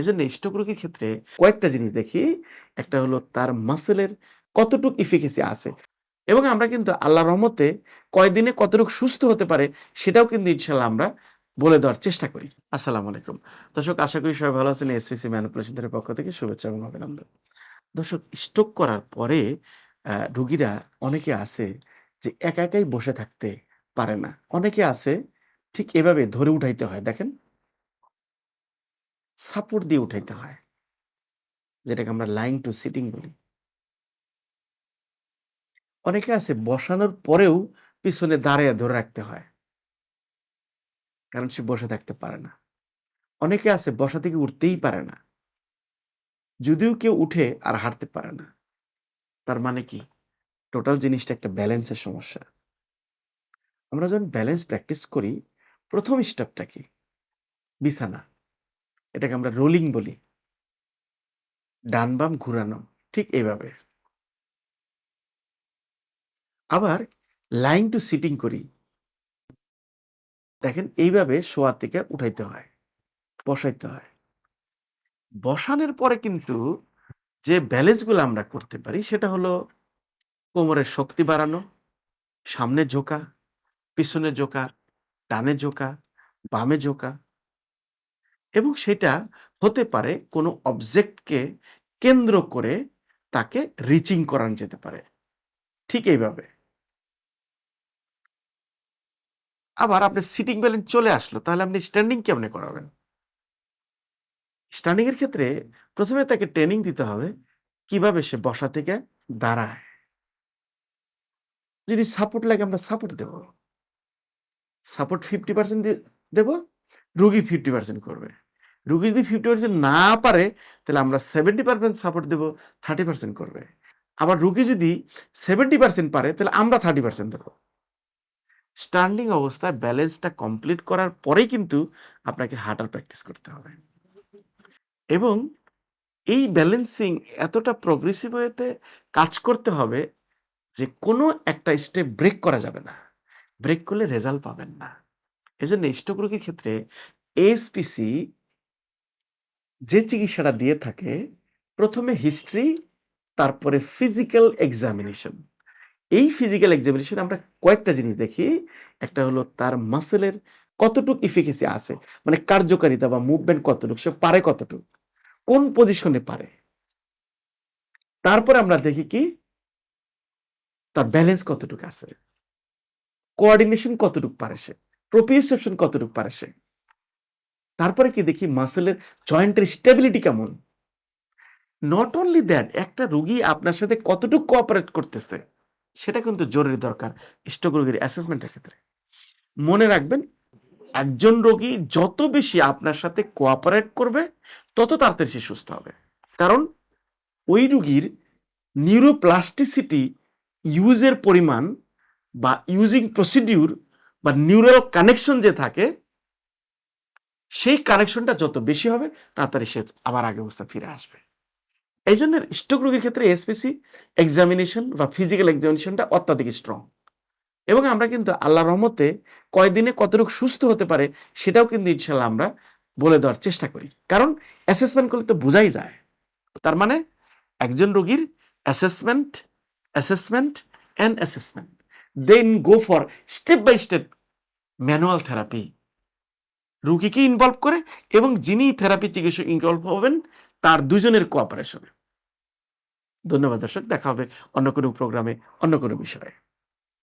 এজন্য স্ট্রোক রোগীর ক্ষেত্রে কয়েকটা জিনিস দেখি। একটা হলো তার মাসলের কতটুক এফিকেসি আছে এবং আমরা কিন্তু আল্লাহর রহমতে কয়দিনে কতটুকু সুস্থ হতে পারে সেটাও কিন্তু ইনশাআল্লাহ আমরা বলে দেওয়ার চেষ্টা করি। আসসালামু আলাইকুম। দর্শক, আশা করি সবাই ভালো আছেন। এসপিসি ম্যানিপুলেশনের পক্ষ থেকে শুভেচ্ছা এবং অভিনন্দন। দর্শক স্ট্রোক করার পরে রোগীরা অনেকে আছে যে একা একাই বসে থাকতে পারে না। অনেকে আছে, ঠিক এভাবে ধরে উঠাইতে হয়। দেখেন? সাপোর্ট দিয়ে উঠাইতে হয়। যেটাকে আমরা লাইং টু সিটিং বলি। অনেকে আছে বসানোর পরেও পিছনে দাঁড়িয়ে ধরে রাখতে হয়। কারণ সে বসে থাকতে পারে না। অনেকে আছে বসা থেকে উঠতেই পারে না। যদিও কেউ উঠে আর হাঁটতে পারে না। তার মানে কি? টোটাল জিনিসটা একটা ব্যালেন্সের সমস্যা। আমরা যখন ব্যালেন্স প্র্যাকটিস করি, প্রথম স্টেপটা কি? বিছানা। এটাকে আমরা রোলিং বলি। ডান বাম ঘুরানো। ঠিক এভাবে। আবার লাইন টু সিটিং করি। দেখেন এইভাবে শোয়া থেকে উঠাইতে হয়। বসাইতে হয়। বসানোর পরে কিন্তু যে ব্যালেন্সগুলো আমরা করতে পারি সেটা হলো কোমরের শক্তি বাড়ানো, সামনে জোকা পিছনে ঝোঁকা, ডানে জোকা বামে ঝোঁকা। এবং সেটা হতে পারে কোনো অবজেক্টকে কেন্দ্র করে তাকে রিচিং করানো যেতে পারে। ঠিক এইভাবে। আবার আপনার সিটিং ব্যালেন্স চলে আসলো। তাহলে আপনি স্ট্যান্ডিং কেমনে করাবেন? স্ট্যান্ডিং এর ক্ষেত্রে প্রথমে তাকে ট্রেনিং দিতে হবে কীভাবে সে বসা থেকে দাঁড়ায়। যদি সাপোর্ট লাগে আমরা সাপোর্ট দেব। সাপোর্ট 50% দিয়ে দেব, রোগী 50% করবে। রোগী যদি 50% না পারে, তাহলে আমরা 70% সাপোর্ট দেবো থার্টি পার্সেন্ট করবে। আবার রুগী যদি 70% পারে, তাহলে আমরা থার্টি পার্সেন্ট দেবো স্ট্যান্ডিং অবস্থায় ব্যালেন্সটা কমপ্লিট করার পরেই কিন্তু আপনাকে হাঁটার প্র্যাকটিস করতে হবে। এবং এই ব্যালেন্সিং এতটা প্রগ্রেসিভ ওয়েতে কাজ করতে হবে যে কোনো একটা স্টেপ ব্রেক করা যাবে না। ব্রেক করলে রেজাল্ট পাবেন না। এজন্য স্ট্রোক রোগীর ক্ষেত্রে এএসপিসি যে চিকিৎসাটা দিয়ে থাকে প্রথমে হিস্ট্রি তারপরে ফিজিক্যাল এক্সামিনেশন। এই ফিজিক্যাল এক্সামিনেশন আমরা কয়েকটা জিনিস দেখি। একটা হলো তার মাসলের কতটুক এফিকেসি আছে। মানে কার্যকারিতা বা মুভমেন্ট কতটুক, সে পারে কতটুক, কোন পজিশনে পারে। তারপরে আমরা দেখি কি? তার ব্যালেন্স কতটুক আছে। কোঅর্ডিনেশন কতটুক পারে সে। প্রোপ্রিওসেপশন কতটুক পারে সে। তারপরে কি দেখি মাসেলের জয়েন্টের স্টেবিলিটি কেমন। নট অনলি দ্যাট একটা রুগী আপনার সাথে কতটুকু কোঅপারেট করতেছে, সেটা কিন্তু জরুরি দরকার স্ট্রোক রোগীর অ্যাসেসমেন্টের ক্ষেত্রে। মনে রাখবেন, একজন রোগী যত বেশি আপনার সাথে কোঅপারেট করবে, তত তাড়াতাড়ি সে সুস্থ হবে। কারণ, ওই রুগীর নিউরোপ্লাস্টিসিটি ইউজের পরিমাণ বা ইউজিং প্রসিডিউর বা নিউরাল কানেকশন যে থাকে সেই কানেকশনটা যত বেশি হবে তাড়াতাড়ি সে আবার আগের অবস্থা ফিরে আসবে। এই জন্য স্ট্রোক রোগীর ক্ষেত্রে এএসপিসি এক্সামিনেশন বা ফিজিক্যাল এক্সামিনেশনটা অত্যাধিক স্ট্রং। এবং আমরা কিন্তু আল্লাহ রহমতে কয়দিনে কতটুকু সুস্থ হতে পারে সেটাও কিন্তু ইনশাআল্লাহ আমরা বলে দেওয়ার চেষ্টা করি। কারণ অ্যাসেসমেন্ট করলে তো বোঝাই যায়। তার মানে একজন রোগীর assessment, assessment and assessment. Then go for step by step manual therapy. রোগীকে ইনভলভ করে এবং যিনি থেরাপি চিকিৎসক ইনভলভ হবেন, তার দুজনের কোঅপারেশনে। ধন্যবাদ দর্শক। দেখা হবে অন্য কোনো প্রোগ্রামে অন্য কোনো বিষয়ে।